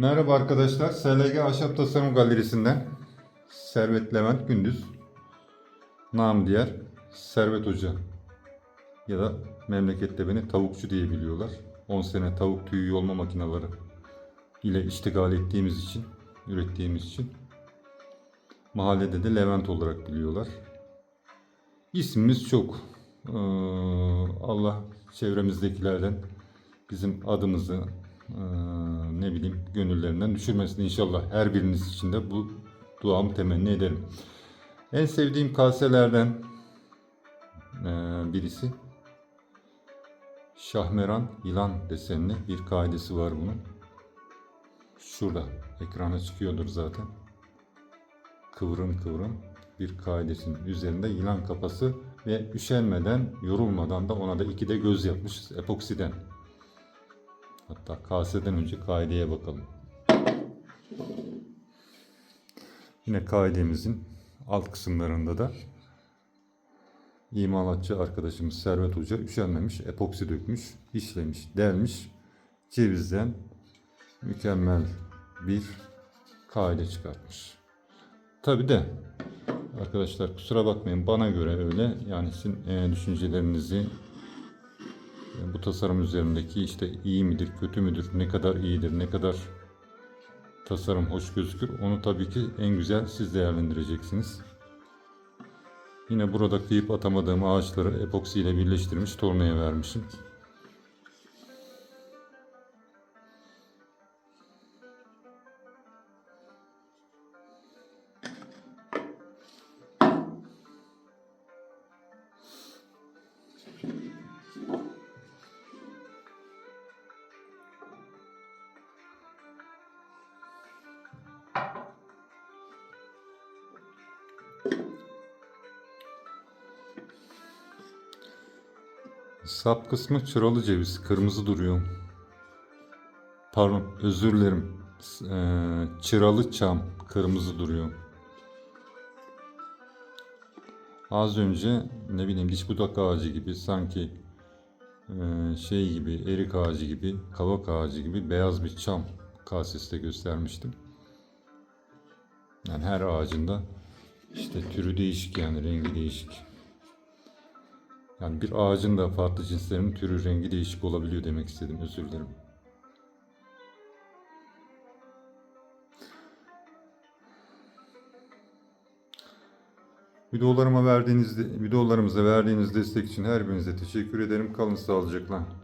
Merhaba arkadaşlar. SLG Ahşap Tasarım Galerisi'nden Servet Levent Gündüz. Nam diğer Servet Hoca. Ya da memlekette beni tavukçu diye biliyorlar. 10 sene tavuk tüyü yolma makineleri ile iştigal ettiğimiz için, ürettiğimiz için mahallede de Levent olarak biliyorlar. İsmimiz çok. Ee, Allah çevremizdekilerden bizim adımızı ne bileyim gönüllerinden düşürmesin inşallah. Her biriniz için de bu duamı temenni ederim. En sevdiğim kaselerden ee, birisi Şahmeran yılan desenli bir kaidesi var bunun. Şurada ekrana çıkıyordur zaten. Kıvrım kıvrım bir kaidesinin üzerinde yılan kafası ve üşenmeden, yorulmadan da ona da iki de göz yapmışız epoksiden. Hatta kaseden önce kaideye bakalım. Yine kaidemizin alt kısımlarında da imalatçı arkadaşımız Servet Hoca üşenmemiş, epoksi dökmüş, işlemiş, delmiş. Cevizden mükemmel bir kaide çıkartmış. Tabi de arkadaşlar kusura bakmayın bana göre öyle yani sizin e, düşüncelerinizi bu tasarım üzerindeki işte iyi midir, kötü müdür, ne kadar iyidir, ne kadar tasarım hoş gözükür onu tabii ki en güzel siz değerlendireceksiniz. Yine burada kıyıp atamadığım ağaçları epoksi ile birleştirmiş tornaya vermişim. Sap kısmı çıralı ceviz, kırmızı duruyor. Pardon, özür dilerim. Eee, çıralı çam, kırmızı duruyor. Az önce ne bileyim diş budak ağacı gibi sanki eee, şey gibi erik ağacı gibi kavak ağacı gibi beyaz bir çam kasesinde göstermiştim. Yani her ağacında işte türü değişik yani rengi değişik. Yani bir ağacın da farklı cinslerinin türü rengi değişik olabiliyor demek istedim. Özür dilerim. Videolarıma verdiğiniz, videolarımıza verdiğiniz destek için her birinize teşekkür ederim. Kalın sağlıcakla.